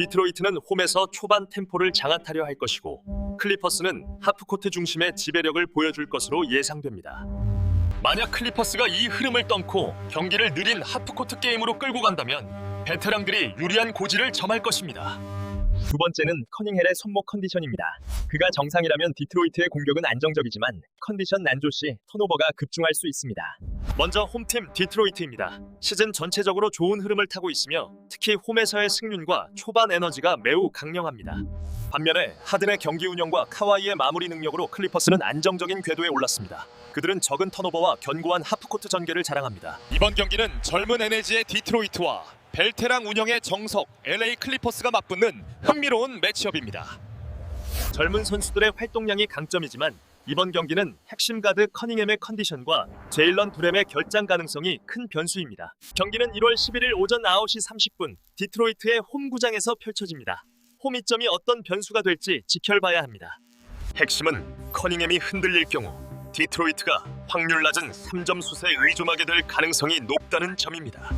디트로이트는 홈에서 초반 템포를 장악하려 할 것이고 클리퍼스는 하프코트 중심의 지배력을 보여줄 것으로 예상됩니다. 만약 클리퍼스가 이 흐름을 տն고 경기를 느린 하프코트 게임으로 끌고 간다면 베테랑들이 유리한 고지를 점할 것입니다. 두 번째는 커닝헬의 손목 컨디션입니다. 그가 정상이라면 디트로이트의 공격은 안정적이지만 컨디션 난조 시 턴오버가 급증할 수 있습니다. 먼저 홈팀 디트로이트입니다. 시즌 전체적으로 좋은 흐름을 타고 있으며 특히 홈에서의 승률과 초반 에너지가 매우 강력합니다. 반면에 하든의 경기 운영과 카와이의 마무리 능력으로 클리퍼스는 안정적인 궤도에 올랐습니다. 그들은 적은 턴오버와 견고한 하프코트 전개를 자랑합니다. 이번 경기는 젊은 에너지의 디트로이트와 벨테랑 운영의 정석 LA 클리퍼스가 맞붙는 흥미로운 매치업입니다. 젊은 선수들의 활동량이 강점이지만 이번 경기는 핵심 가드 커닝햄의 컨디션과 제일런 브렘의 결장 가능성이 큰 변수입니다. 경기는 1월 11일 오전 9시 30분 디트로이트의 홈구장에서 펼쳐집니다. 홈 이점이 어떤 변수가 될지 지켜봐야 합니다. 핵심은 커닝햄이 흔들릴 경우 디트로이트가 확률 낮은 3점 슛에 의존하게 될 가능성이 높다는 점입니다.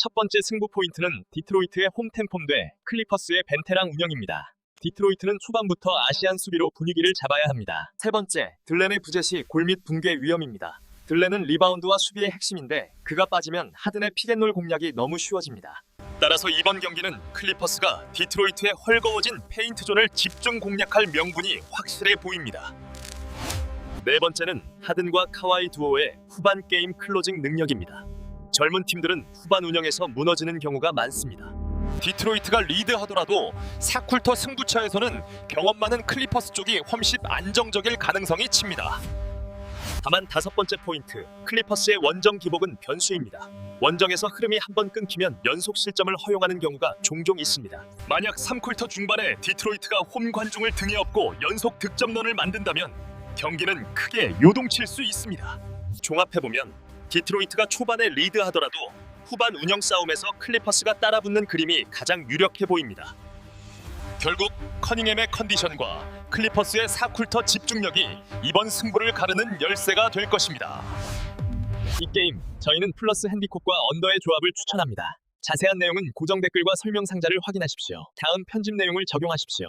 첫 번째 승부 포인트는 디트로이트의 홈 템포인데 클리퍼스의 벤테랑 운영입니다. 디트로이트는 초반부터 아시안 수비로 분위기를 잡아야 합니다. 세 번째, 들렌의 부재 시골및 붕괴 위험입니다. 들렌은 리바운드와 수비의 핵심인데 그가 빠지면 하든의 피겐롤 공략이 너무 쉬워집니다. 따라서 이번 경기는 클리퍼스가 디트로이트의 헐거워진 페인트 존을 집중 공략할 명분이 확실해 보입니다. 네 번째는 하든과 카와이 두오의 후반 게임 클로징 능력입니다. 젊은 팀들은 후반 운영에서 무너지는 경우가 많습니다. 디트로이트가 리드하더라도 4쿨터 승부처에서는 경험 많은 클리퍼스 쪽이 훨씬 안정적일 가능성이 칩니다. 다만 다섯 번째 포인트, 클리퍼스의 원정 기복은 변수입니다. 원정에서 흐름이 한 번 끊기면 연속 실점을 허용하는 경우가 종종 있습니다. 만약 3쿨터 중반에 디트로이트가 홈 관중을 등에 업고 연속 득점런을 만든다면 경기는 크게 요동칠 수 있습니다. 종합해보면 디트로이트가 초반에 리드하더라도 후반 운영 싸움에서 클리퍼스가 따라붙는 그림이 가장 유력해 보입니다. 결국 커닝햄의 컨디션과 클리퍼스의 4쿨터 집중력이 이번 승부를 가르는 열쇠가 될 것입니다. 이 게임 저희는 플러스 핸디콕과 언더의 조합을 추천합니다. 자세한 내용은 고정 댓글과 설명 상자를 확인하십시오. 다음 편집 내용을 적용하십시오.